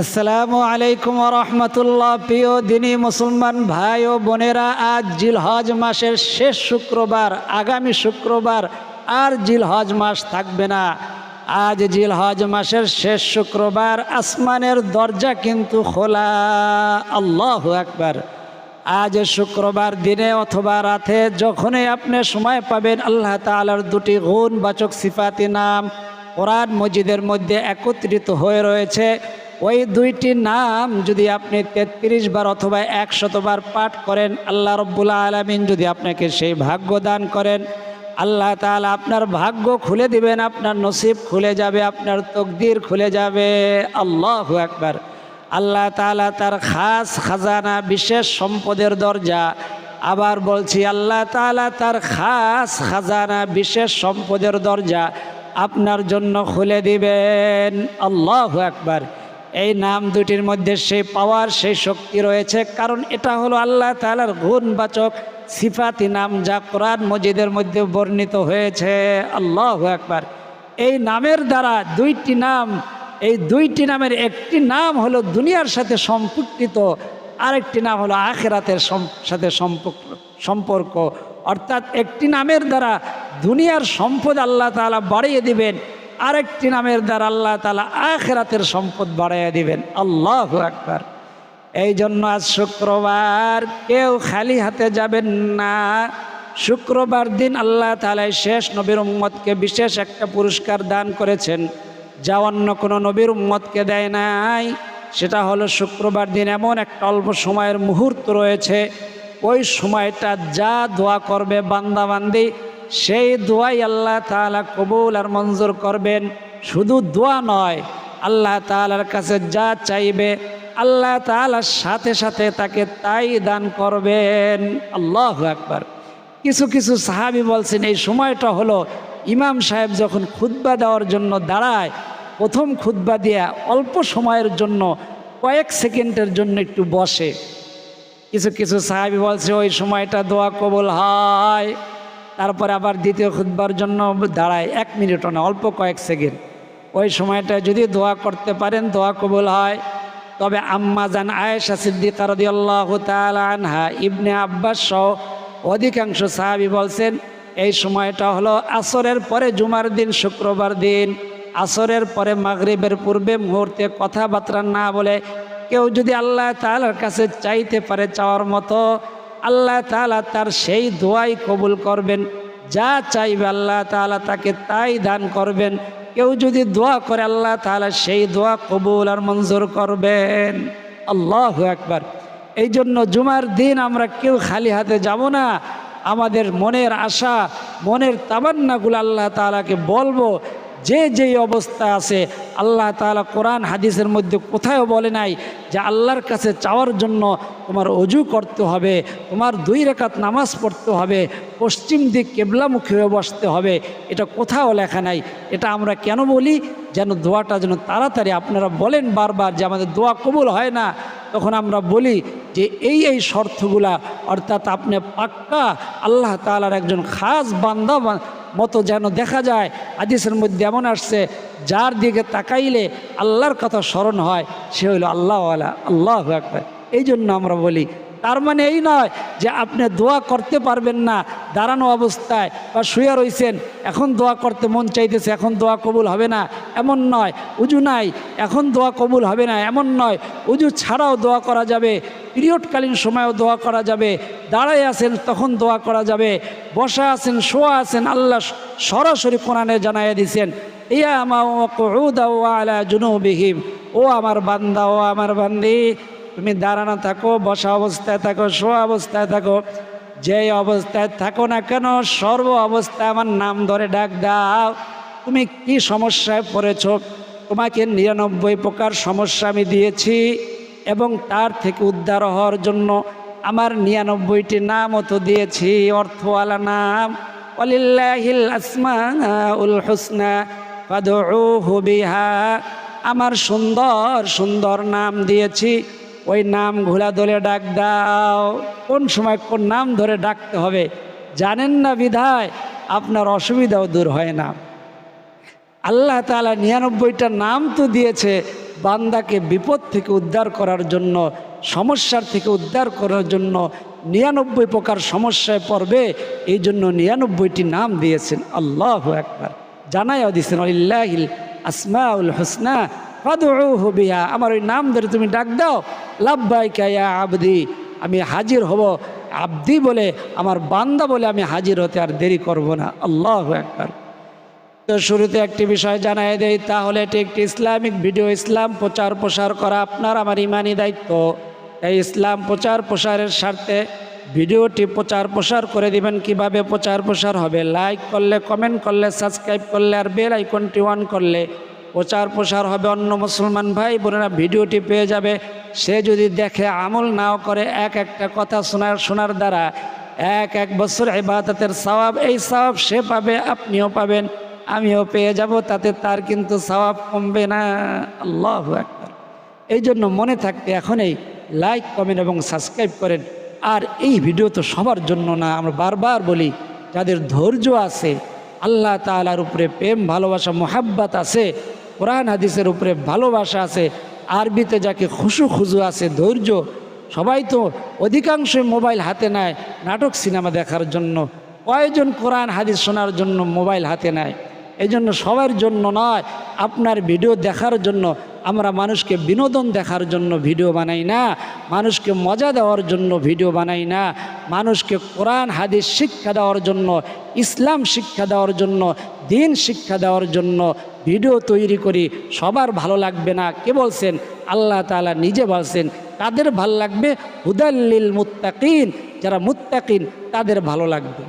আসসালামু আলাইকুম রহমতুল্লাহ। প্রিয় দিনী মুসলমান ভাই ও বোনেরা, আজ জিলহজ মাসের শেষ শুক্রবার, আগামী শুক্রবার আর জিলহজ মাস থাকবে না। আজ জিলহজ মাসের শেষ শুক্রবার, আসমানের দরজা কিন্তু খোলা। আল্লাহ একবার আজ শুক্রবার দিনে অথবা রাতে যখনই আপনি সময় পাবেন, আল্লাহ তালার দুটি গুণ বাচক সিফাতি নাম কোরআন মসজিদের মধ্যে একত্রিত হয়ে রয়েছে। ওই দুইটি নাম যদি আপনি তেত্রিশ বার অথবা একশতবার পাঠ করেন, আল্লাহ রব্বুল্লা আলমিন যদি আপনাকে সেই ভাগ্য দান করেন, আল্লাহ তাআলা আপনার ভাগ্য খুলে দিবেন, আপনার নসিব খুলে যাবে, আপনার তকদির খুলে যাবে। আল্লাহ একবার আল্লাহ তাআলা তার খাস খাজানা, বিশেষ সম্পদের দরজা। আবার বলছি, আল্লাহ তাআলা তার খাস খাজানা, বিশেষ সম্পদের দরজা আপনার জন্য খুলে দিবেন। আল্লাহ একবার এই নাম দুটির মধ্যে সেই পাওয়ার সেই শক্তি রয়েছে। কারণ এটা হলো আল্লাহ তালার গুণবাচক সিফাতি নাম যা কোরআন মজিদের মধ্যে বর্ণিত হয়েছে। আল্লাহ একবার এই নামের দ্বারা দুইটি নাম, এই দুইটি নামের একটি নাম হলো দুনিয়ার সাথে সম্পর্কিত, আরেকটি নাম হলো আখেরাতের সাথে সম্পর্ক সম্পর্ক। অর্থাৎ একটি নামের দ্বারা দুনিয়ার সম্পদ আল্লাহ তাআলা বাড়িয়ে দিবেন। আরেকটি নামের দ্বারা আল্লাহ তালা আখেরাতের সম্পদ বাড়াইয়া দিবেন। আল্লাহ আকবার। এই জন্য আজ শুক্রবার কেউ খালি হাতে যাবেন না। শুক্রবার দিন আল্লাহ তালাই শেষ নবীর উম্মতকে বিশেষ একটা পুরস্কার দান করেছেন। যা অন্য কোনো নবীর উম্মতকে দেয় নাই। সেটা হলো শুক্রবার দিন এমন একটা অল্প সময়ের মুহূর্ত রয়েছে। ওই সময়টা যা দোয়া করবে বান্দাবান্দি সেই দোয়াই আল্লাহ তাআলা কবুল আর মঞ্জুর করবেন। শুধু দোয়া নয়, আল্লাহ তাআলার কাছে যা চাইবে, আল্লাহ তাআলার সাথে সাথে তাকে তাই দান করবেন। আল্লাহ একবার কিছু কিছু সাহাবি বলছেন, এই সময়টা হলো ইমাম সাহেব যখন খুতবা দেওয়ার জন্য দাঁড়ায়, প্রথম খুতবা দিয়া অল্প সময়ের জন্য, কয়েক সেকেন্ডের জন্য একটু বসে। কিছু কিছু সাহাবি বলছে, ওই সময়টা দোয়া কবুল হয়। তারপরে আবার দ্বিতীয় খুদবার জন্য দাঁড়ায় এক মিনিটও না, অল্প কয়েক সেকেন্ড। ওই সময়টা যদি দোয়া করতে পারেন, দোয়া কবুল হয়। তবে আম্মা জান আয়েশা সিদ্দিকা আনহা, ইবনে আব্বাস সহ অধিকাংশ সাহাবি বলছেন, এই সময়টা হলো আসরের পরে জুমার দিন, শুক্রবার দিন। আসরের পরে মাগরিবের পূর্বে মুহূর্তে কথাবার্তা না বলে কেউ যদি আল্লাহ তাআলার কাছে চাইতে পারে চাওয়ার মতো আল্লাহ তাআলা তার সেই দোয়াই কবুল করবেন। যা চাইবে আল্লাহ তাআলা তাকে তাই দান করবেন। কেউ যদি দোয়া করে আল্লাহ তাআলা সেই দোয়া কবুল আর মঞ্জুর করবেন। আল্লাহ একবার এই জন্য জুমার দিন আমরা কেউ খালি হাতে যাব না। আমাদের মনের আশা, মনের তামান্নাগুলো আল্লাহ তাআলাকে বলব। যে যেই অবস্থা আছে, আল্লাহ তাআলা কোরআন হাদিসের মধ্যে কোথাও বলে নাই যে আল্লাহর কাছে চাওয়ার জন্য তোমার অজু করতে হবে, তোমার দুই রেখাত নামাজ পড়তে হবে, পশ্চিম দিক কেবলামুখী হয়ে বসতে হবে। এটা কোথাও লেখা নাই। এটা আমরা কেন বলি? যেন দোয়াটা যেন তাড়াতাড়ি আপনারা বলেন বারবার যে আমাদের দোয়া কবুল হয় না, তখন আমরা বলি যে এই এই শর্তগুলা, অর্থাৎ আপনি পাক্কা আল্লাহ তাআলার একজন খাস বান্দা মতো যেন দেখা যায়। আদিসের মধ্যে এমন আসছে, যার দিকে তাকাইলে আল্লাহর কথা স্মরণ হয়, সে হইল আল্লাহওয়ালা, আল্লাহ একবার এই জন্য আমরা বলি তার মানে এই নয় যে আপনি দোয়া করতে পারবেন না, দাঁড়ানো অবস্থায় বা শুয়ে রইছেন, এখন দোয়া করতে মন চাইতেছে, এখন দোয়া কবুল হবে না, এমন নয়, উজু নাই, এখন দোয়া কবুল হবে না, এমন নয়, উজু ছাড়াও দোয়া করা যাবে, পিরিয়ডকালীন সময়েও দোয়া করা যাবে, দাঁড়ায় আছেন তখন দোয়া করা যাবে, বসা আছেন, শোয়া আছেন, আল্লাহ সরাসরি কোরআনে জানাইয়া দিছেন, ইয়া মা আলা জুনুবিহিম, ও আমার বান্দা, ও আমার বান্দি তুমি দাঁড়ানো থাকো, বসা অবস্থায় থাকো, শোয়া অবস্থায় থাকো। যে অবস্থায় থাকো না কেন, সর্ব অবস্থায় আমার নাম ধরে ডাক দাও। তুমি কি সমস্যায় পড়েছ? তোমাকে নিরানব্বই প্রকার সমস্যা আমি দিয়েছি এবং তার থেকে উদ্ধার হওয়ার জন্য আমার নিরানব্বইটি নামও তো দিয়েছি, অর্থওয়ালা নাম। উল হুসনা আমার সুন্দর সুন্দর নাম দিয়েছি। ওই নাম ঘোলা ধরে ডাক দাও। কোন সময় কোন নাম ধরে ডাকতে হবে, জানেন না বিধায়? আপনার অসুবিধাও দূর হয় না। আল্লাহ তালা নিরানব্বইটা নাম তো দিয়েছে বান্দাকে বিপদ থেকে উদ্ধার করার জন্য, সমস্যার থেকে উদ্ধার করার জন্য, নিরানব্বই প্রকার সমস্যায় পড়বে এই জন্য নিরানব্বইটি নাম দিয়েছেন। আল্লাহ একবার জানাইও দিয়েছেন আসমাউল হোসনা ফাদুহু বিহা, আমার ওই নাম ধরে তুমি ডাক দাও, লাব্বাইকা ইয়া আবদি, আমি হাজির হব আবদি বলে, আমার বান্দা বলে আমি হাজির হতে আর দেরি করব না। আল্লাহ একবার তো শুরুতে একটি বিষয় জানাই দেই, তাহলে এটি একটি ইসলামিক ভিডিও, ইসলাম প্রচার প্রসার করা আপনার আমার ইমানি দায়িত্ব। এই ইসলাম প্রচার প্রসারের স্বার্থে ভিডিওটি প্রচার প্রসার করে দিবেন। কীভাবে প্রচার প্রসার হবে? লাইক করলে, কমেন্ট করলে, সাবস্ক্রাইব করলে, আর বেল আইকনটি অন করলে প্রচার প্রসার হবে অন্য মুসলমান ভাই বোনেরা, ভিডিওটি পেয়ে যাবে। সে যদি দেখে আমল নাও করে, এক একটা কথা শোনার শোনার দ্বারা এক এক বছর ইবাদতের সওয়াব, এই সওয়াব সে পাবে, আপনিও পাবেন, আমিও পেয়ে যাব, তাতে তার কিন্তু সওয়াব কমবে না। আল্লাহ একবার এই জন্য মনে থাকতে এখনই লাইক, কমেন্ট এবং সাবস্ক্রাইব করেন। আর এই ভিডিও তো সবার জন্য না, আমরা বারবার বলি, যাদের ধৈর্য আছে, আল্লাহ তালার উপরে প্রেম, ভালোবাসা, মোহাব্বাত আছে কোরআন হাদিসের উপরে ভালোবাসা আছে, আরবিতে যাকে খুশু খুজু আছে, ধৈর্য, সবাই তো অধিকাংশই মোবাইল হাতে নেয় নাটক, সিনেমা দেখার জন্য। কয়জন কোরআন হাদিস শোনার জন্য মোবাইল হাতে নেয়? এই জন্য সবার জন্য নয়, আপনার ভিডিও দেখার জন্য। আমরা মানুষকে বিনোদন দেখার জন্য ভিডিও বানাই না, মানুষকে মজা দেওয়ার জন্য ভিডিও বানাই না। মানুষকে কোরআন, হাদিস শিক্ষা দেওয়ার জন্য, ইসলাম শিক্ষা দেওয়ার জন্য, দিন শিক্ষা দেওয়ার জন্য ভিডিও তৈরি করি, সবার ভালো লাগবে না। কে বলছেন? আল্লাহ তাআলা নিজে বলছেন তাদের ভালো লাগবে? হুদাল্লিল মুত্তাকিন। যারা মুত্তাকিন, তাদের ভালো লাগবে।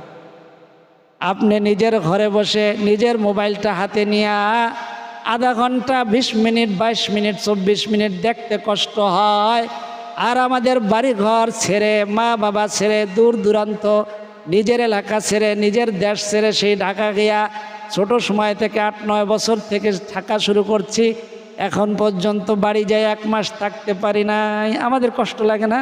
আপনি নিজের ঘরে বসে নিজের মোবাইলটা হাতে নিয়ে আধা ঘণ্টা, বিশ মিনিট, বাইশ মিনিট, চব্বিশ মিনিট দেখতে কষ্ট হয়। আর আমাদের বাড়ি ঘর ছেড়ে, মা বাবা ছেড়ে, দূর দূরান্ত, নিজের এলাকা ছেড়ে, নিজের দেশ ছেড়ে সেই ঢাকা গিয়া ছোট সময় থেকে আট, নয় বছর থেকে থাকা শুরু করছি। এখন পর্যন্ত বাড়ি যাই এক মাস থাকতে পারি নাই। আমাদের কষ্ট লাগে না?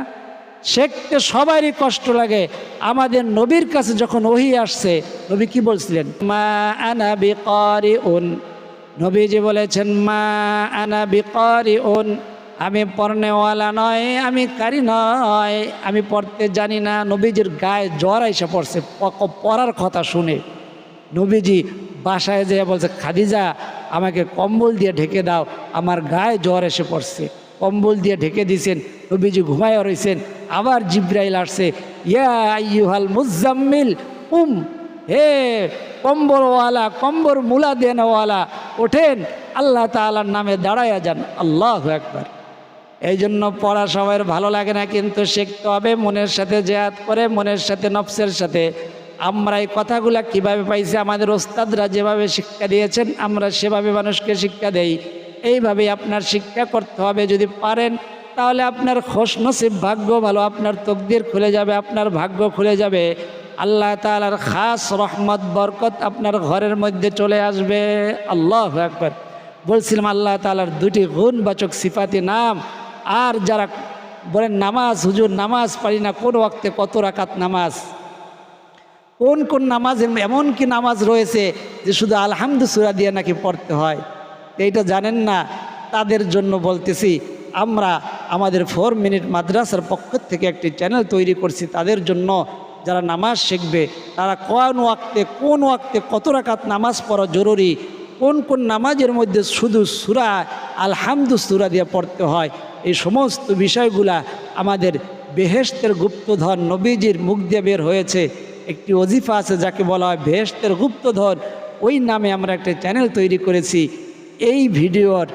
শেখতে সবারই কষ্ট লাগে। আমাদের নবীর কাছে যখন ওহি আসছে, নবী কি বলছিলেন? মা আনা বিকারি উন নবীজি বলেছেন, মা আনা বিকারি উন আমি পড়নেওয়ালা নয়, আমি কারি নয়। আমি পড়তে জানি না। নবীজির গায়ে জ্বর এসে পড়ছে। পড়ার কথা শুনে। নবীজি বাসায় যেয়ে বলছে, খাদিজা, আমাকে কম্বল দিয়ে ঢেকে দাও, আমার গায়ে জ্বর এসে পড়ছে। কম্বল দিয়ে ঢেকে দিয়েছেন নবীজি ঘুমায় রয়েছেন আবার জিব্রাইল আসছে, ইয়া ইউহাল মুজাম্মিল, উম, হে কম্বলওয়ালা কম্বর মুলা দেনওয়ালা ওঠেন, আল্লাহ তাআলার নামে দাঁড়ায়া যান, আল্লাহ একবার এই জন্য পড়া সবার ভালো লাগে না, কিন্তু শিখতে হবে মনের সাথে জেহাদ করে, মনের সাথে, নফসের সাথে। আমরা এই কথাগুলা কীভাবে পাইছি? আমাদের ওস্তাদরা যেভাবে শিক্ষা দিয়েছেন, আমরা সেভাবে মানুষকে শিক্ষা দেই। এইভাবেই আপনার শিক্ষা করতে হবে যদি পারেন, তাহলে আপনার খোশ নসিব ভাগ্য ভালো, আপনার তকদির খুলে যাবে, আপনার ভাগ্য খুলে যাবে। আল্লাহ তালার খাস রহমত, বরকত আপনার ঘরের মধ্যে চলে আসবে। আল্লাহ একবার বলছিলাম আল্লাহ তালার দুটি গুণবাচক সিফাতি নাম। আর যারা বলেন, নামাজ, হুজুর, নামাজ পারি না, কোন ওয়াক্তে কত রাকাত নামাজ? কোন কোন নামাজের এমন কি নামাজ রয়েছে যে শুধু আলহামদু সুরা দিয়ে নাকি পড়তে হয়? এইটা জানেন না, তাদের জন্য বলতেছি, আমরা আমাদের ফোর মিনিট মাদ্রাসার পক্ষ থেকে একটি চ্যানেল তৈরি করছি তাদের জন্য। যারা নামাজ শিখবে, তারা কোন ওয়াক্তে কোন ওয়াক্তে কত রাকাত নামাজ পড়া জরুরি? কোন কোন নামাজের মধ্যে শুধু সুরা, আলহামদু সুরা দিয়ে পড়তে হয়? এই সমস্ত বিষয়গুলা আমাদের বেহেস্তের গুপ্তধন নবীজির মুখ দিয়ে বের হয়েছে। একটি অজিফা আছে যাকে বলা হয় বেহেস্তের গুপ্তধন ওই নামে আমরা একটা চ্যানেল তৈরি করেছি। এই ভিডিওর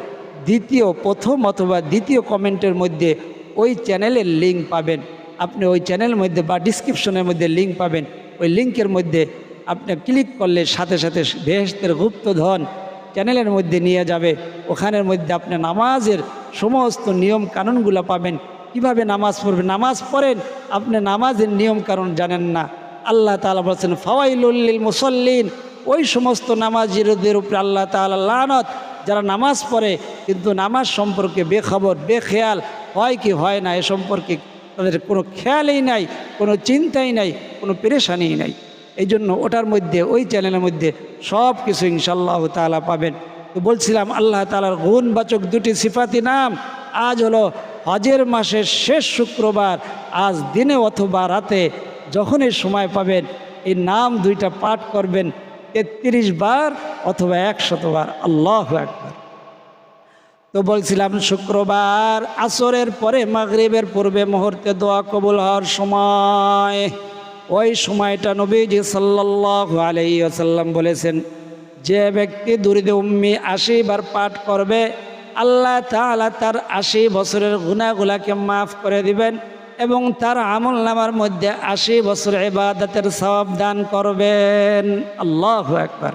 দ্বিতীয়, প্রথম অথবা দ্বিতীয় কমেন্টের মধ্যে ওই চ্যানেলের লিঙ্ক পাবেন। আপনি ওই চ্যানেলের মধ্যে বা ডিসক্রিপশনের মধ্যে লিঙ্ক পাবেন। ওই লিঙ্কের মধ্যে আপনি ক্লিক করলে সাথে সাথে বেহেস্তের গুপ্তধন চ্যানেলের মধ্যে নিয়ে যাবে। ওখানের মধ্যে আপনি নামাজের সমস্ত নিয়ম কানুনগুলো পাবেন। কীভাবে নামাজ পড়বেন? নামাজ পড়েন? আপনি নামাজের নিয়ম কানুন জানেন না। আল্লাহ তালা বলছেন ফাওয়াইলুল্লিল মুসল্লিন। ওই সমস্ত নামাজিরদের উপরে আল্লাহ তালা লানত। যারা নামাজ পড়ে, কিন্তু নামাজ সম্পর্কে বেখবর, বেখেয়াল হয় কি হয় না, এ সম্পর্কে তাদের কোনো খেয়ালই নাই, কোনো চিন্তাই নাই, কোনো পেরেশানিই নাই। এই জন্য ওটার মধ্যে, ওই চ্যানেলের মধ্যে সব কিছু ইনশাল্লাহ তালা পাবেন। তো বলছিলাম, আল্লাহ তালার গুণবাচক দুটি সিফাতি নাম। আজ হলো হজের মাসের শেষ শুক্রবার, আজ দিনে অথবা রাতে যখনই সময় পাবেন এই নাম দুইটা পাঠ করবেন, তেত্রিশ বার অথবা একশতবার আল্লাহ একবার তো বলছিলাম, শুক্রবার আসরের পরে মাগরিবের পূর্বে মুহূর্তে দোয়া কবুল হওয়ার সময়। ওই সময়টা নবীজি সাল্লাহ আলাইসাল্লাম বলেছেন, যে ব্যক্তি দুরিদে উম্মি আশি বার পাঠ করবে, আল্লাহ তাআলা তার আশি বছরের গুণাগুলাকে মাফ করে দিবেন। এবং তার আমল নামার মধ্যে আশি বছর এবাদতের সওয়াব দান করবেন। আল্লাহ একবার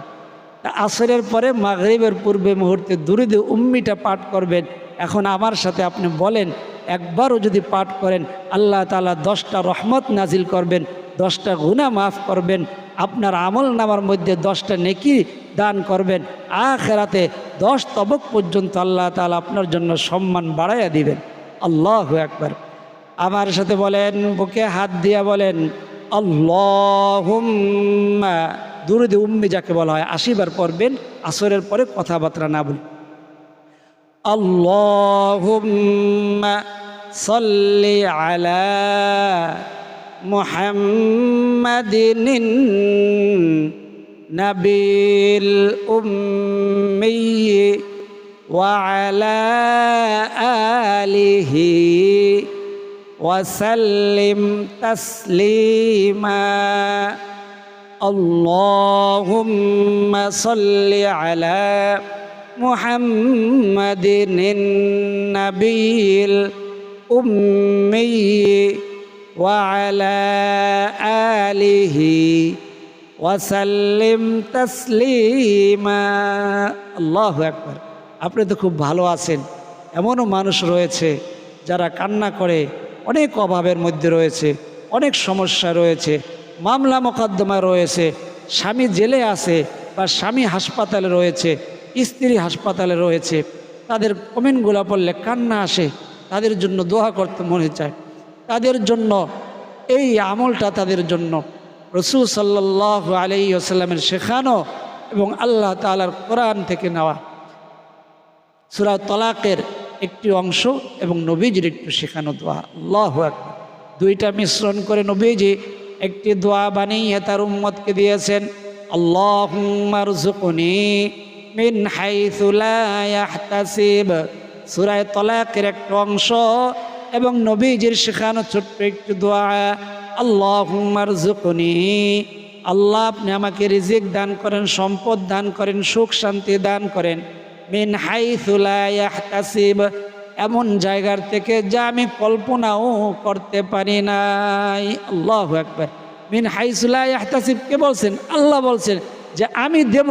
আসরের পরে মাগরিবের পূর্বে মুহূর্তে দুরিদে উম্মিটা পাঠ করবেন। এখন আমার সাথে আপনি বলেন, একবারও যদি পাঠ করেন, আল্লাহ তালা দশটা রহমত নাজিল করবেন, দশটা গুণা মাফ করবেন, আপনার আমল নামার মধ্যে দশটা নেকি দান করবেন, আখেরাতে দশ তবক পর্যন্ত আল্লাহ তালা আপনার জন্য সম্মান বাড়াইয়া দিবেন। আল্লাহ একবার আমার সাথে বলেন, বুকে হাত দিয়া বলেন, আল্লাহুম্মা দুরুদে উম্মি যাকে বলা হয় আসিবার পরবেন আসরের পরে কথাবার্তা না বলি। আল্লাহুম্মা সাল্লি আলা মুহাম্মাদিন নাবিল উম্মি ওয়া আলা আলিহি وسلم تسليما اللهم صل على محمد النبي الأمي وعلى آله ওয়াসাল্লিম তসলিমা আল্লাহ একবার আপনি তো খুব ভালো আছেন এমনও মানুষ রয়েছে যারা কান্না করে অনেক অভাবের মধ্যে রয়েছে, অনেক সমস্যা রয়েছে, মামলা মোকদ্দমা রয়েছে, স্বামী জেলে আছে বা স্বামী হাসপাতালে রয়েছে, স্ত্রী হাসপাতালে রয়েছে, তাদের কমেন্টগুলো পড়লে কান্না আসে, তাদের জন্য দোয়া করতে মনে চায়। তাদের জন্য এই আমলটা তাদের জন্য। রসুল সাল্লাহ আলি আসাল্লামের শেখানো এবং আল্লাহ তালার কোরআন থেকে নেওয়া। সুরা তলাকের একটি অংশ এবং নবীজির একটু শেখানো দোয়া। আল্লাহ দুইটা মিশ্রণ করে নবীজি একটি দোয়া বানিয়ে তার উম্মতকে দিয়েছেন আল্লাহ মিন হাইসুলাহতাসিব সুরায় তলাকের একটা অংশ এবং নবীজির শেখানো ছোট্ট একটু দোয়া আল্লাহ জুকনি আল্লাহ আপনি আমাকে রিজিক দান করেন, সম্পদ দান করেন, সুখ শান্তি দান করেন। মিন হাইসুলাহতাসিব এমন জায়গার থেকে যা আমি কল্পনাও করতে পারি নাই। আল্লাহ একবার মিন হাইসুলাহতাসিব কে বলছেন? আল্লাহ বলছেন যে আমি দেব,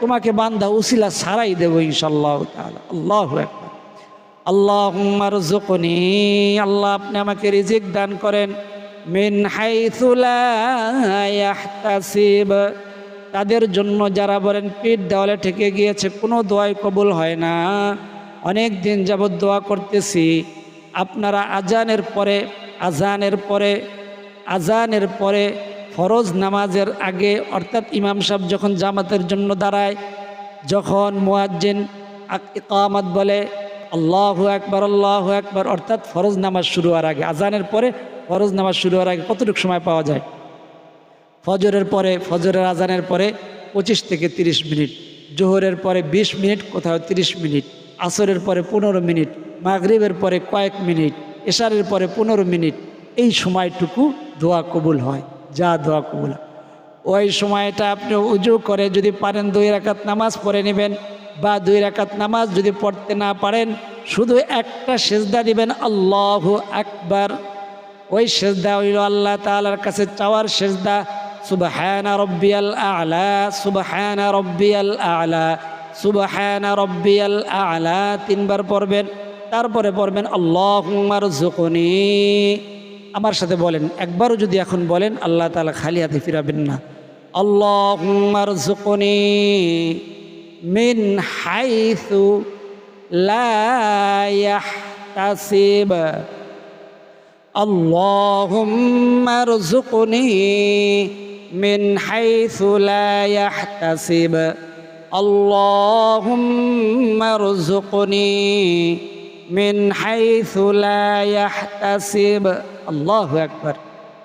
তোমাকে বান্ধা উসিলা সারাই দেবো ইনশাল্লাহ আল্লাহ একবার আল্লাহ জুকনি আল্লাহ আপনি আমাকে রিজিক দান করেন। মিন হাইসুলাহতাসিব তাদের জন্য যারা বলেন পিঠ দেওয়ালে ঠেকে গিয়েছে, কোনো দোয়াই কবুল হয় না। অনেক দিন যাবৎ দোয়া করতেছি, আপনারা আজানের পরে আজানের পরে আজানের পরে ফরজ নামাজের আগে, অর্থাৎ ইমাম সাহেব যখন জামাতের জন্য দাঁড়ায়, যখন মুয়াজ্জিন ইকামাত বলে, আল্লাহ একবার আল্লাহ একবার অর্থাৎ ফরজ নামাজ শুরু হওয়ার আগে, আজানের পরে ফরজ নামাজ শুরু হওয়ার আগে কতটুকু সময় পাওয়া যায়? ফজরের পরে, ফজরের আজানের পরে পঁচিশ থেকে ৩০ মিনিট, জোহরের পরে ২০ মিনিট, কোথাও ৩০ মিনিট, আসরের পরে পনেরো মিনিট, মাগরিবের পরে কয়েক মিনিট, এশারের পরে পনেরো মিনিট, এই সময়টুকু দোয়া কবুল হয়, যা দোয়া কবুল ওই সময়টা আপনি উজু করে যদি পারেন দুই রাকাত নামাজ পড়ে নেবেন, বা দুই রাকাত নামাজ যদি পড়তে না পারেন, শুধু একটা সেজদা দিবেন আল্লাহ আকবার। ওই সেজদা হইল আল্লাহ তালার কাছে চাওয়ার সেজদা সুবহান রব্বিয়াল আলা সুবহান রব্বিয়াল আলা সুবহান রব্বিয়াল আলা তিনবার পড়বেন তারপরে পড়বেন আল্লাহ জুকনি আমার সাথে বলেন একবারও যদি এখন বলেন আল্লাহ তালা খালি হাতে ফিরাবেন না আল্লাহ জুকনি মিন হাইথু লাহতাসিব اللهم ارزقني من حيث لا يحتسب আল্লাহুম্মা রযুকনি মিন হাইথু লা ইয়াহতাসিব আল্লাহু আকবার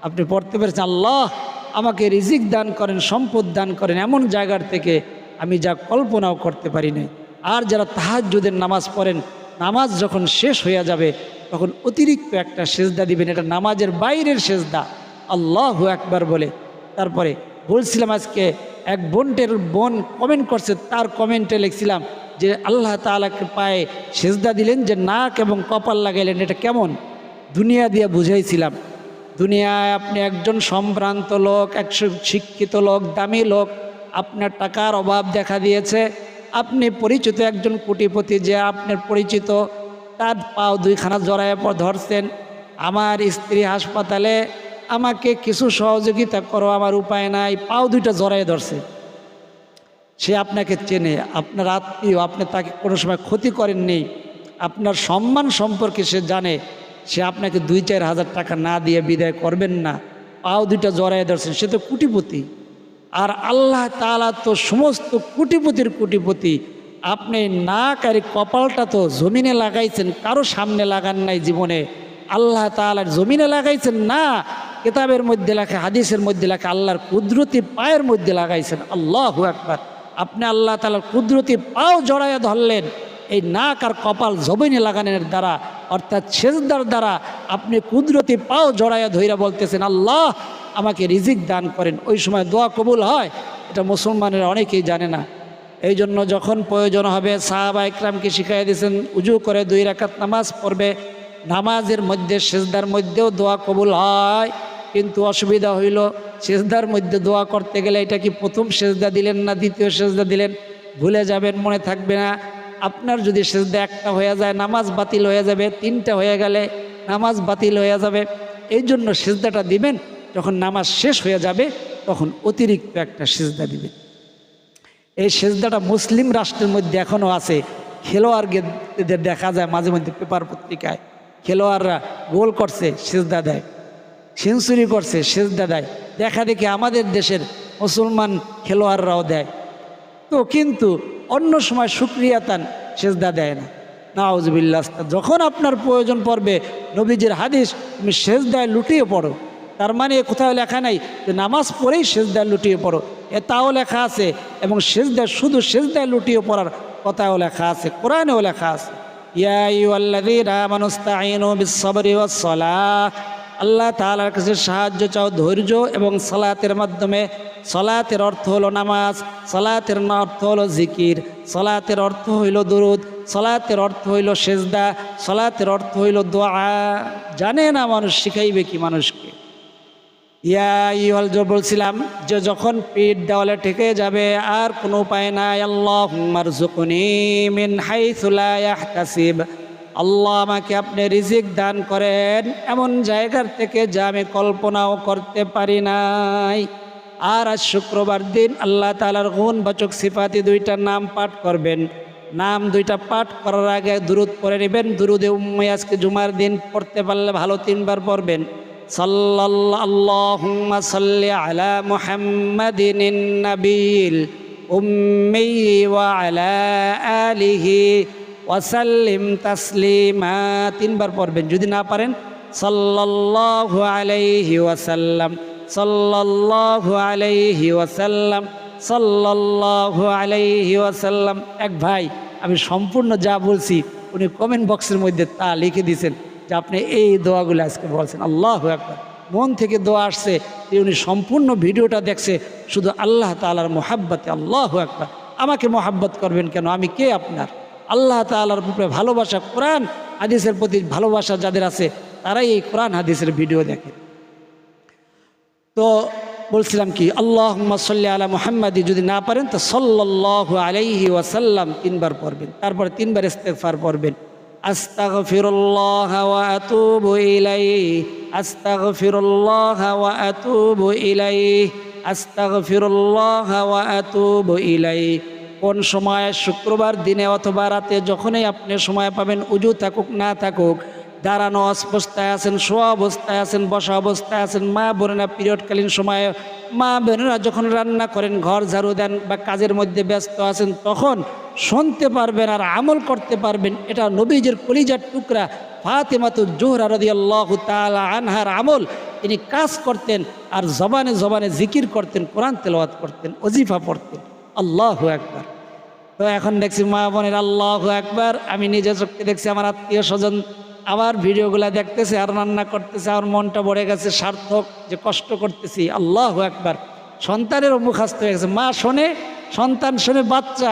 আপনি পড়তে পেরেছেন আল্লাহ আমাকে রিজিক দান করেন সম্পদ দান করেন এমন জায়গার থেকে আমি যা কল্পনাও করতে পারি নাই আর যারা তাহাজ্জুদের নামাজ পড়েন নামাজ যখন শেষ হইয়া যাবে তখন অতিরিক্ত একটা সেজদা দিবেন এটা নামাজের বাইরের সেজদা আল্লাহু একবার বলে তারপরে বলছিলাম আজকে এক বোনটের বোন কমেন্ট করছে, তার কমেন্টে লিখছিলাম যে আল্লাহ তালাকে পায়ে সেজদা দিলেন যে নাক এবং কপাল লাগাইলেন, এটা কেমন? দুনিয়া দিয়ে বুঝাইছিলাম, দুনিয়ায় আপনি একজন সম্ভ্রান্ত লোক, একশো শিক্ষিত লোক, দামি লোক, আপনার টাকার অভাব দেখা দিয়েছে, আপনি পরিচিত একজন কোটিপতি যে আপনার পরিচিত, তার পাও দুইখানা জড়ায় পর ধরছেন, আমার স্ত্রী হাসপাতালে আমাকে কিছু সহযোগিতা করো, আমার উপায় নাই, পাও দুইটা জড়ায় ধরছে। সে আপনাকে চেনে, আপনার আত্মীয়, আপনি তাকে কোনো সময় ক্ষতি করেননি, আপনার সম্মান সম্পর্কে সে জানে, সে আপনাকে দুই, চার হাজার টাকা না দিয়ে বিদায় করবেন না, পাও দুইটা জড়ায় ধরছেন সে তো কুটিপতি। আর আল্লাহ তালা তো সমস্ত কুটিপতির কুটিপতি, আপনি না কারি কপালটা তো জমিনে লাগাইছেন, কারও সামনে লাগান নাই জীবনে। আল্লাহ তালার জমিনে লাগাইছেন না কিতাবের মধ্যে লেখা, হাদিসের মধ্যে লেখা, আল্লাহর কুদরতি পায়ের মধ্যে লাগাইছেন। আল্লাহ একবার আপনি আল্লাহ তালার কুদরতি পাও জড়াইয়া ধরলেন, এই নাক আর কপাল জমিনে লাগানোর দ্বারা, অর্থাৎ সেজদার দ্বারা আপনি কুদরতি পাও জড়াইয়া ধইরা বলতেছেন, আল্লাহ আমাকে রিজিক দান করেন। ওই সময় দোয়া কবুল হয়, এটা মুসলমানের অনেকেই জানে না। এই জন্য যখন প্রয়োজন হবে সাহাবা ইকরামকে শিখাই দিয়েছেন, উজু করে দুই রাকাত নামাজ পড়বে নামাজের মধ্যে, সেজদার মধ্যেও দোয়া কবুল হয়। কিন্তু অসুবিধা হইল, সেজদার মধ্যে দোয়া করতে গেলে এটা কি প্রথম সেজদা দিলেন না দ্বিতীয় সেজদা দিলেন? ভুলে যাবেন, মনে থাকবে না। আপনার যদি সেজদা একটা হয়ে যায়, নামাজ বাতিল হয়ে যাবে, তিনটা হয়ে গেলে নামাজ বাতিল হয়ে যাবে। এই জন্য সেজদাটা দিবেন, যখন নামাজ শেষ হয়ে যাবে, তখন অতিরিক্ত একটা সেজদা দিবেন। এই সেজদাটা মুসলিম রাষ্ট্রের মধ্যে এখনও আছে। খেলোয়াড়দের দেখা যায় মাঝে মধ্যে পেপার পত্রিকায়। খেলোয়াড়রা গোল করছে, সেজদা দেয়। সেঞ্চুরি করছে, সেজদা দেয়। দেখা দেখি আমাদের দেশের মুসলমান খেলোয়াড়রাও দেয়। তো কিন্তু অন্য সময় সুক্রিয়াতান সেজদা দেয় না। নাউজবিল্লা যখন আপনার প্রয়োজন পড়বে নবীজির হাদিস, তুমি সেজদায় লুটিয়ে পড়ো। তার মানে কোথাও লেখা নাই যে নামাজ পড়েই সেজদায় লুটিয়ে পড়ো। এ তাও লেখা আছে এবং সেজদায়, শুধু সেজদায় লুটিয়ে পড়ার কথাও লেখা আছে, কোরআনেও লেখা আছে। ইয়া আইয়ুহাল্লাযীনা আমানুস্তাঈনু বিস-সাবরি ওয়াস-সালাহ। আল্লাহ তাআলার কাছে সাহায্য চাও, ধৈর্য এবং সালাতের মাধ্যমে। সলাতের অর্থ হলো নামাজ, সলাতের অর্থ হলো জিকির, সলাতের অর্থ হইল দুরুদ, সলাতের অর্থ হইল সেজদা, সলাতের অর্থ হইল দোয়া। জানে না মানুষ, শিখাইবে কি মানুষকে? ইয়া ইহল যে বলছিলাম যে যখন পিঠ দেওয়ালে ঠেকে যাবে, আর কোনো উপায় নাই। আল্লাহ মিন হাইসুলা ইয়াহতাসিব আল্লাহ আমাকে আপনি রিজিক দান করেন। এমন জায়গার থেকে যা আমি কল্পনাও করতে পারি নাই। আর আজ শুক্রবার দিন আল্লাহ তালার গুণ বাচক সিফাতি দুইটা নাম পাঠ করবেন। নাম দুইটা পাঠ করার আগে দুরুদ পড়ে নেবেন। দুরুদে উম্মে আজকে জুমার দিন পড়তে পারলে ভালো তিনবার পড়বেন। সাল্লি আলা মুহাম্মাদিন নাবিল উম্মি ওয়া আলা আলিহি ওয়াসাল্লিম তাসলিমা। তিনবার পড়বেন, যদি না পারেন, সাল্লাল্লাহু আলাইহি ওয়াসাল্লাম সাল্লাল্লাহু আলাইহি ওয়াসাল্লাম সাল্লাল্লাহু আলাইহি ওয়াসাল্লাম এক ভাই, আমি সম্পূর্ণ যা বলছি, উনি কমেন্ট বক্সের মধ্যে তা লিখে দিয়েছেন। যে আপনি এই দোয়াগুলো আজকে বলছেন, আল্লাহ একবার মন থেকে দোয়া আসছে যে উনি সম্পূর্ণ ভিডিওটা দেখছে, শুধু আল্লাহ তালার মোহাব্বতে, আল্লাহ একবার আমাকে মোহাব্বত করবেন কেন? আমি কে আপনার? আল্লাহ তালার উপরে ভালোবাসা কোরআন, হাদিসের প্রতি ভালোবাসা যাদের আছে, তারাই এই কোরআন, হাদিসের ভিডিও দেখে। তো বলছিলাম কি আল্লাহ সাল্লি আলা মোহাম্মদি, যদি না পারেন, তো সাল্লাহ আলাইহি ওয়াসাল্লাম তিনবার পড়বেন। তারপরে তিনবার ইস্তেগফার পড়বেন। আস্তাগফিরুল্লাহ ওয়া আতুবু ইলাইহি, আস্তাগফিরুল্লাহ ওয়া আতুবু ইলাইহি, আস্তাগফিরুল্লাহ ওয়া আতুবু ইলাইহি। কোন সময়? শুক্রবার দিনে অথবা রাতে যখনই আপনি সময় পাবেন, উজু থাকুক, না থাকুক দাঁড়ানো অবস্থায় আছেন, শোয়া অবস্থায় আছেন, বসা অবস্থায় আছেন, মা বোনেরা পিরিয়ডকালীন সময়ে মা বোনেরা যখন রান্না করেন, ঘর ঝাড়ু দেন বা কাজের মধ্যে ব্যস্ত আছেন, তখন শুনতে পারবেন আর আমল করতে পারবেন। এটা নবীজের কলিজার টুকরা, ফাতেমাতু জোহরা রদি আল্লাহ তালা আনহার আমল। তিনি কাজ করতেন আর জবানে জবানে জিকির করতেন, কোরআন তেলাওয়াত করতেন অজিফা পড়তেন। আল্লাহ একবার তো এখন দেখছি মা বোনের, আল্লাহ একবার আমি নিজে চোখকে দেখছি আমার আত্মীয় স্বজন আবার ভিডিওগুলা দেখতেছে, আর রান্না করতেছে আমার মনটা ভরে গেছে সার্থক, যে কষ্ট করতেছি। আল্লাহ একবার সন্তানেরও মুখাস্ত হয়ে গেছে। মা শোনে, সন্তান শোনে, বাচ্চা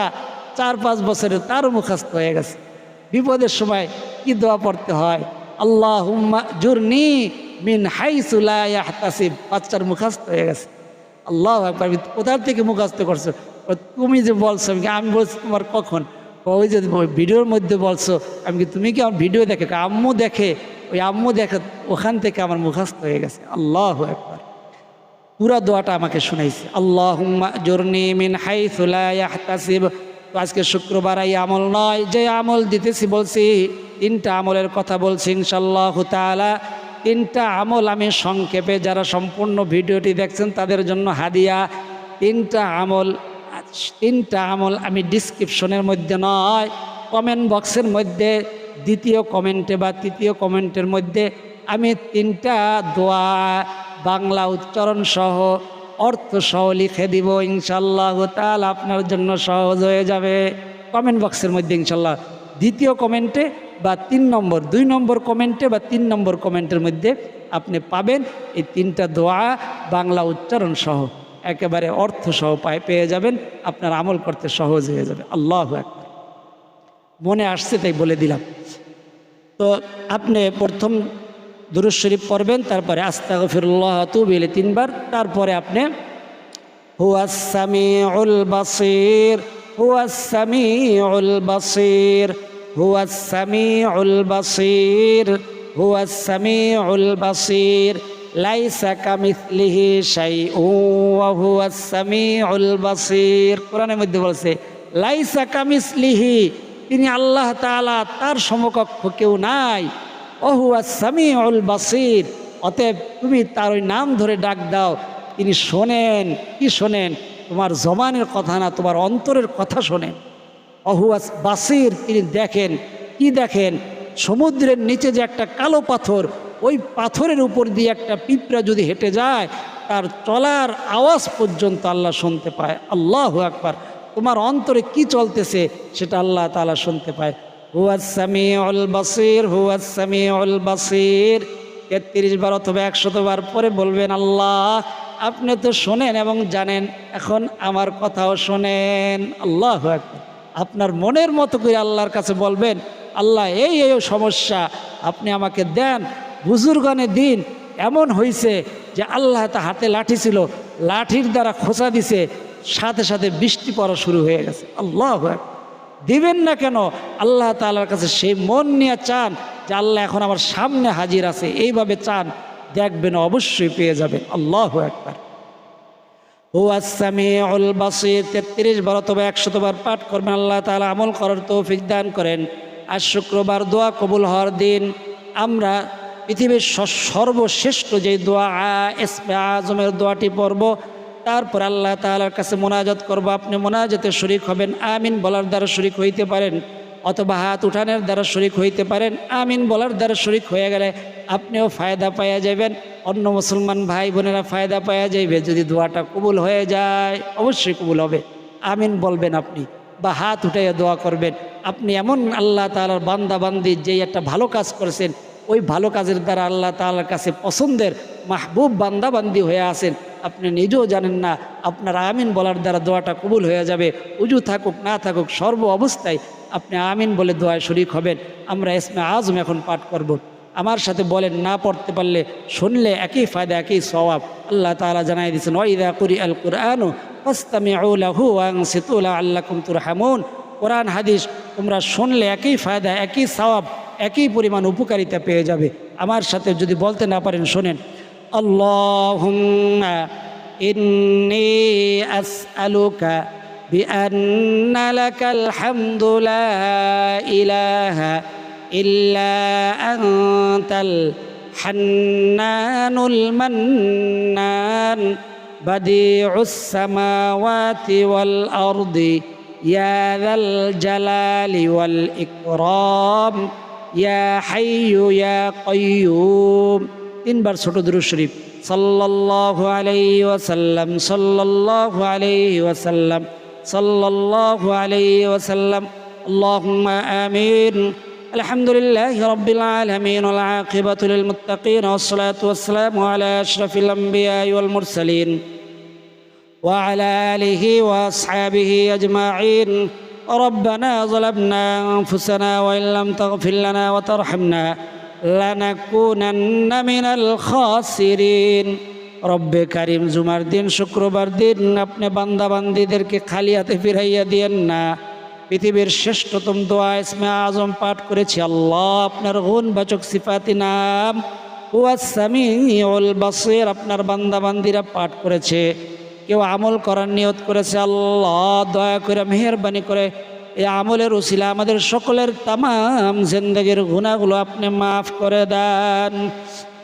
চার পাঁচ বছরের তারও মুখাস্ত হয়ে গেছে। বিপদের সময় কি দোয়া পড়তে হয়? আল্লাহ জুরনি মিন হাইসুলাহতাসিব বাচ্চার মুখাস্ত হয়ে গেছে। আল্লাহ একবার কোথার থেকে মুখাস্ত করছ? তুমি যে বলছো, আমি বলছি তোমার কখন? ওই যে ভিডিওর মধ্যে বলছো, আমি কি তুমি কি আমার ভিডিও দেখে? আম্মু দেখে, ওই আম্মু দেখে ওখান থেকে আমার মুখাস্ত হয়ে গেছে। আল্লাহ একবার পুরা দোয়াটা আমাকে শুনাইছে। আল্লাহ মিন তো আজকে শুক্রবার এই আমল নয়, যে আমল দিতেছি বলছি, তিনটা আমলের কথা বলছি ইনশাল্লাহ তাআলা। তিনটা আমল আমি সংক্ষেপে যারা সম্পূর্ণ ভিডিওটি দেখছেন তাদের জন্য হাদিয়া। তিনটা আমল তিনটা আমল আমি ডিসক্রিপশনের মধ্যে নয় কমেন্ট বক্সের মধ্যে, দ্বিতীয় কমেন্টে বা তৃতীয় কমেন্টের মধ্যে আমি তিনটা দোয়া, বাংলা উচ্চারণ সহ, অর্থ সহ লিখে দিব ইনশাল্লাহ তাল আপনার জন্য সহজ হয়ে যাবে। কমেন্ট বক্সের মধ্যে ইনশাল্লাহ দ্বিতীয় কমেন্টে বা তিন নম্বর, দুই নম্বর কমেন্টে বা তিন নম্বর কমেন্টের মধ্যে আপনি পাবেন এই তিনটা দোয়া, বাংলা উচ্চারণ সহ। একেবারে অর্থ সহ পায়, পেয়ে যাবেন। আপনার আমল করতে সহজ হয়ে যাবে। আল্লাহ একবার মনে আসছে তাই বলে দিলাম। তো আপনি প্রথম দুরুজ শরীফ পড়বেন, তারপরে আস্তাগফিরুল্লাহ তুবিলে তিনবার, তারপরে আপনি হুয়াসামিউল বাসির হুয়াসামিউল বাসির হুয়াসামিউল বাসির হুয়াসামিউল বাসির বাসির। মধ্যে তিনি আল্লাহ তার সমকক্ষ কেউ নাই সামি উল বাসির। অতএব তুমি তার ওই নাম ধরে ডাক দাও, তিনি শোনেন, কি শোনেন? তোমার জমানের কথা না, তোমার অন্তরের কথা শোনেন। অহুয়া বাসির, তিনি দেখেন, কি দেখেন? সমুদ্রের নিচে যে একটা কালো পাথর ওই পাথরের উপর দিয়ে একটা পিঁপড়া যদি হেঁটে যায়, তার চলার আওয়াজ পর্যন্ত আল্লাহ শুনতে পায়। আল্লাহ একবার তোমার অন্তরে কি চলতেছে সেটা আল্লাহ তাআলা শুনতে পায়। হুয়াসামি অল বাসির হুয়াসামি অল বাসির। তেত্রিশ বার অথবা একশত বার পরে বলবেন, আল্লাহ, আপনি তো শোনেন এবং জানেন, এখন আমার কথাও শোনেন। আল্লাহ একবার আপনার মনের মতো করে আল্লাহর কাছে বলবেন, আল্লাহ, এই এই সমস্যা আপনি আমাকে দেন বুজুর্গানে দিন এমন হয়েছে যে আল্লাহ তা হাতে লাঠি ছিল, লাঠির দ্বারা খোঁচা দিছে, সাথে সাথে বৃষ্টি পড়া শুরু হয়ে গেছে। আল্লাহ। দিবেন না কেন? আল্লাহ তাআলার কাছে সেই মন নিয়ে চান যে আল্লাহ এখন আমার সামনে হাজির আছে, এইভাবে চান, দেখবেন অবশ্যই পেয়ে যাবেন। আল্লাহ একবার ও আসামি অল বাসির, তেত্রিশ বার অথবা একশতবার পাঠ করবেন, আল্লাহ তাআলা আমল করার তৌফিক দান করেন। আজ শুক্রবার দোয়া কবুল হওয়ার দিন। আমরা পৃথিবীর সর্বশ্রেষ্ঠ যে দোয়া এসমে আজমের দোয়াটি পড়ব, তারপর আল্লাহ তাআলার কাছে মোনাজাত করব, আপনি মোনাজাতে শরিক হবেন, আমিন বলার দ্বারা শরিক হইতে পারেন, অথবা হাত উঠানের দ্বারা শরিক হইতে পারেন, আমিন বলার দ্বারা শরিক হয়ে গেলে আপনিও ফায়দা পাইয়া যাবেন অন্য মুসলমান ভাই বোনেরা ফায়দা পাইয়া যাইবে, যদি দোয়াটা কবুল হয়ে যায়, অবশ্যই কবুল হবে, আমিন বলবেন আপনি, বা হাত উঠাইয়া দোয়া করবেন, আপনি এমন আল্লাহ তালার বান্দা বান্দি একটা ভালো কাজ করেছেন ওই ভালো কাজের দ্বারা আল্লাহ তাআলার কাছে পছন্দের মাহবুব বান্দাবান্দি হয়ে আছেন। আপনি নিজেও জানেন না, আপনার আমিন বলার দ্বারা দোয়াটা কবুল হয়ে যাবে। উজু থাকুক, না থাকুক, সর্ব অবস্থায় আপনি আমিন বলে দোয়ায় শরিক হবেন। আমরা এসমে আজম এখন পাঠ করব। আমার সাথে বলেন, না পড়তে পারলে শুনলে একই ফায়দা, একই সওয়াব। আল্লাহ তাআলা জানাই দিয়েছেন ওয়াইদা কুরি আল কুরআনু ফাস্তামিউ লাহু ওয়ানসিতু লাআল্লাকুম তুরহামুন। কোরআন, হাদিস, তোমরা শুনলে একই ফায়দা, একই সওয়াব। একই পরিমাণ উপকারিতা পেয়ে যাবে আমার সাথে যদি বলতে না পারেন শোনেন আল্লাহুম্মা ইন্নী আসআলুকা بأن لك الحمد لا إله إلا أنت الحنان المنان بديع السماوات والأرض يا ذا الجلال والإكرام يا حي يا قيوم তিনবার ছোট দুরু শরীফ সাল্লাল্লাহু আলাইহি ওয়াসাল্লাম সাল্লাল্লাহু আলাইহি ওয়াসাল্লাম সাল্লাল্লাহু আলাইহি ওয়াসাল্লাম اللهم آمين الحمد لله رب العالمين والعاقبة للمتقين والصلاة والسلام على أشرف الأنبياء والمرسلين وعلى آله وأصحابه أجمعين ربنا ظلمنا أنفسنا وإن لم تغفر لنا وترحمنا لنكونن من الخاسرين রব্বে কারিম জুমার দিন শুক্রবার দিন আপনি বান্দা বান্দিদেরকে খালি হাতে ফিরাইয়া দিয়েন না পৃথিবীর শ্রেষ্ঠতম দোয়া ইসমে আজম পাঠ করেছি আল্লাহ আপনার গুণ বাচক সিফাতি নাম ওয়াসামিউল বাসির আপনার বান্দা বান্দিরা পাঠ করেছে কেউ আমল করার নিয়ত করেছে, আল্লাহ দয়া করে মেহরবানি করে এই আমলের উসিলা আমাদের সকলের তামাম জিন্দগির গুণাগুলো আপনি মাফ করে দেন।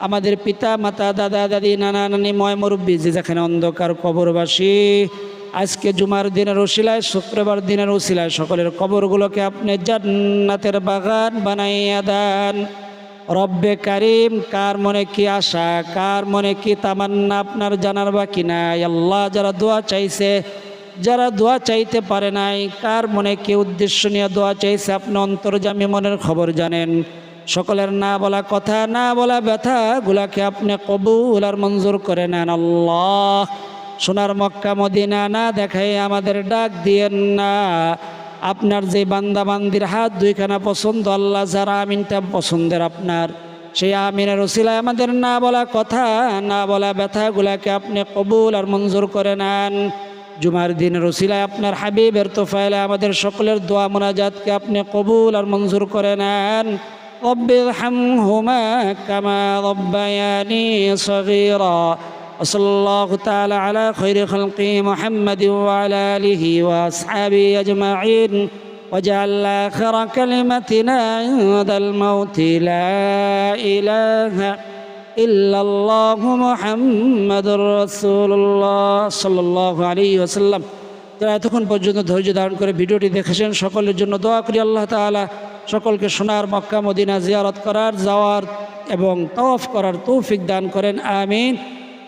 আমাদের পিতা, মাতা, দাদা, দাদি, নানা, নানি, ময় মুরব্বী, যে যেখানে অন্ধকার কবরবাসী, আজকে জুমার দিনের ওসিলায় শুক্রবার দিনের ওসিলায় সকলের কবরগুলোকে আপনি জান্নাতের বাগান বানাইয়া দেন। রব্বে কারিম, কার মনে কি আশা, কার মনে কি তামান্না আপনার জানার বাকি নাই? আল্লাহ যারা দোয়া চাইছে, যারা দোয়া চাইতে পারে নাই, কার মনে কি উদ্দেশ্য নিয়ে দোয়া চাইছে আপনি অন্তর্জামী মনের খবর জানেন? সকলের না বলা কথা, না বলা ব্যথা, গুলাকে আপনি কবুল আর মঞ্জুর করে নেন। আল্লাহ সোনার মক্কা মদিনা না দেখাই আমাদের ডাক দিয়েন না। আপনার যে বান্দা বান্দির হাত দুইখানা পছন্দ আল্লাহ যারা আমিনটা পছন্দের আপনার সেই আমিনের ওসিলায় আমাদের না বলা কথা না বলা ব্যথাগুলাকে আপনি কবুল আর মঞ্জুর করে নেন জুমার দিনের ওসিলায় আপনার হাবিবের তোফাইলে আমাদের সকলের দোয়া মোনাজাতকে আপনি কবুল আর মঞ্জুর করে নেন رب ارحمهما كما ربياني صغيرا وصلى الله تعالى على خير خلقه محمد وعلى آله وأصحابه أجمعين وجعل آخر كلمتنا عند الموت لا إله إلا الله محمد رسول الله صلى الله عليه وسلم যারা এতক্ষণ পর্যন্ত ধৈর্য ধারণ করে ভিডিওটি দেখেছেন সকলের জন্য দোয়া করি আল্লাহ তাআলা সকলকে সোনার মক্কা মদিনা জিয়ারত করার যাওয়ার এবং তওয়াফ করার তৌফিক দান করেন আমিন